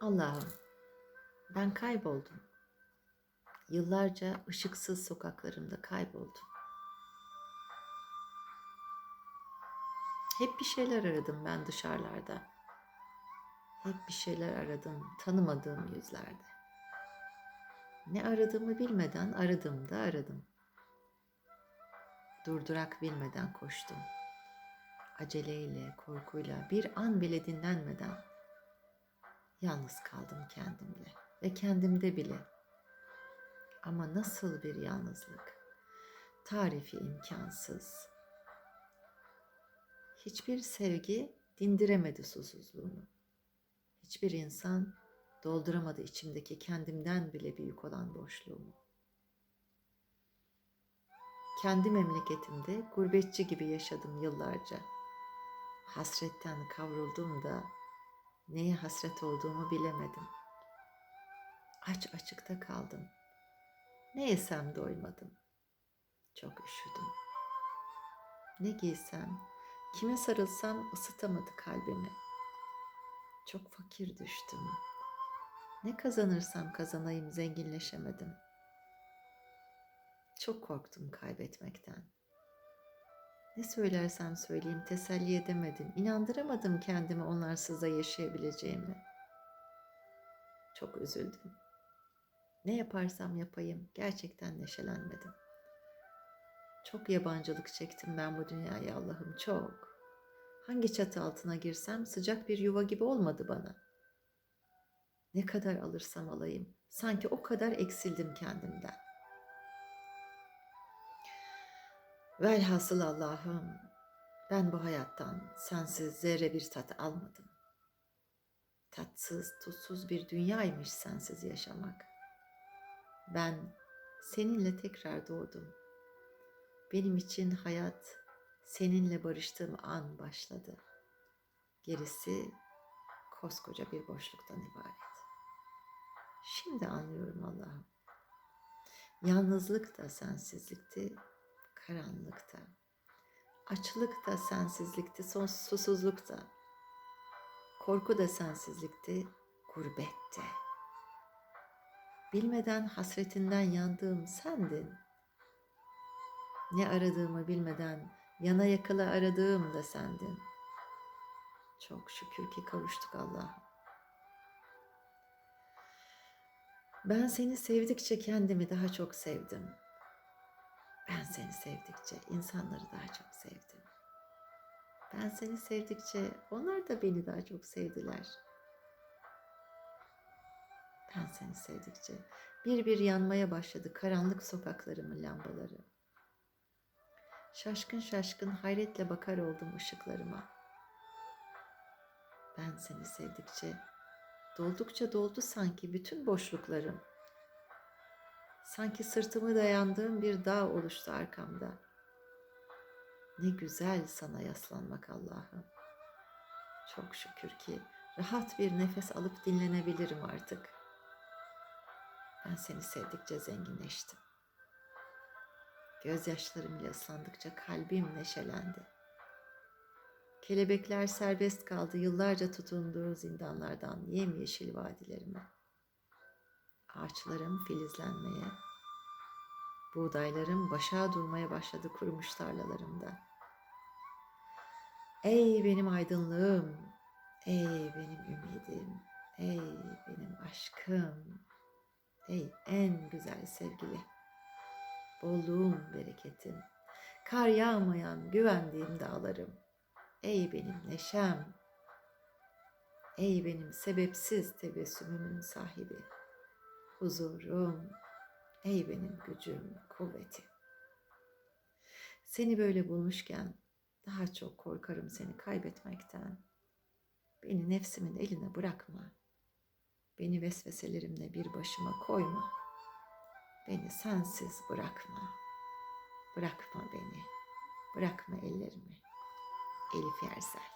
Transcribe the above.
Allah'ım ben kayboldum. Yıllarca ışıksız sokaklarımda kayboldum. Hep bir şeyler aradım ben dışarılarda. Hep bir şeyler aradım tanımadığım yüzlerde. Ne aradığımı bilmeden aradım da aradım. Durdurak bilmeden koştum. Aceleyle, korkuyla, bir an bile dinlenmeden yalnız kaldım kendimle ve kendimde bile. Ama nasıl bir yalnızlık. Tarifi imkansız. Hiçbir sevgi dindiremedi susuzluğumu. Hiçbir insan dolduramadı içimdeki kendimden bile büyük olan boşluğumu. Kendi memleketimde gurbetçi gibi yaşadım yıllarca. Hasretten kavruldum da neye hasret olduğumu bilemedim. Aç açıkta kaldım. Ne yesem doymadım. Çok üşüdüm. Ne giysem, kime sarılsam ısıtamadı kalbimi. Çok fakir düştüm. Ne kazanırsam kazanayım zenginleşemedim. Çok korktum kaybetmekten. Ne söylersem söyleyeyim teselli edemedim. İnandıramadım kendimi onlarsız da yaşayabileceğimi. Çok üzüldüm. Ne yaparsam yapayım gerçekten neşelenmedim. Çok yabancılık çektim ben bu dünyaya Allah'ım çok. Hangi çatı altına girsem sıcak bir yuva gibi olmadı bana. Ne kadar alırsam alayım sanki o kadar eksildim kendimden. Velhasıl Allah'ım ben bu hayattan sensiz zerre bir tat almadım. Tatsız, tutsuz bir dünyaymış sensiz yaşamak. Ben seninle tekrar doğdum. Benim için hayat seninle barıştığım an başladı. Gerisi koskoca bir boşluktan ibaret. Şimdi anlıyorum Allah'ım. Yalnızlık da sensizlikti, karanlıkta. Açlık da sensizlikti, susuzluk da. Korku da sensizlikti, gurbette. Bilmeden hasretinden yandığım sendin. Ne aradığımı bilmeden yana yakala aradığım da sendin. Çok şükür ki kavuştuk Allah'ım. Ben seni sevdikçe kendimi daha çok sevdim. Ben seni sevdikçe insanları daha çok sevdim. Ben seni sevdikçe onlar da beni daha çok sevdiler. Ben seni sevdikçe bir bir yanmaya başladı karanlık sokaklarımın lambaları. Şaşkın şaşkın hayretle bakar oldum ışıklarıma. Ben seni sevdikçe doldukça doldu sanki bütün boşluklarım. Sanki sırtımı dayandığım bir dağ oluştu arkamda. Ne güzel sana yaslanmak Allah'ım. Çok şükür ki rahat bir nefes alıp dinlenebilirim artık. Ben seni sevdikçe zenginleştim. Gözyaşlarım ile ıslandıkça kalbim neşelendi. Kelebekler serbest kaldı yıllarca tutunduğu zindanlardan yemyeşil vadilerime. Ağaçlarım filizlenmeye, buğdaylarım başa durmaya başladı kurumuş tarlalarımda. Ey benim aydınlığım, ey benim ümidim, ey benim aşkım, ey en güzel sevgili, bolluğum, bereketim, kar yağmayan güvendiğim dağlarım, ey benim neşem, ey benim sebepsiz tebessümümün sahibi, huzurum, ey benim gücüm, kuvvetim. Seni böyle bulmuşken daha çok korkarım seni kaybetmekten. Beni nefsimin eline bırakma. Beni vesveselerimle bir başıma koyma. Beni sensiz bırakma. Bırakma beni. Bırakma ellerimi. Elif Yersel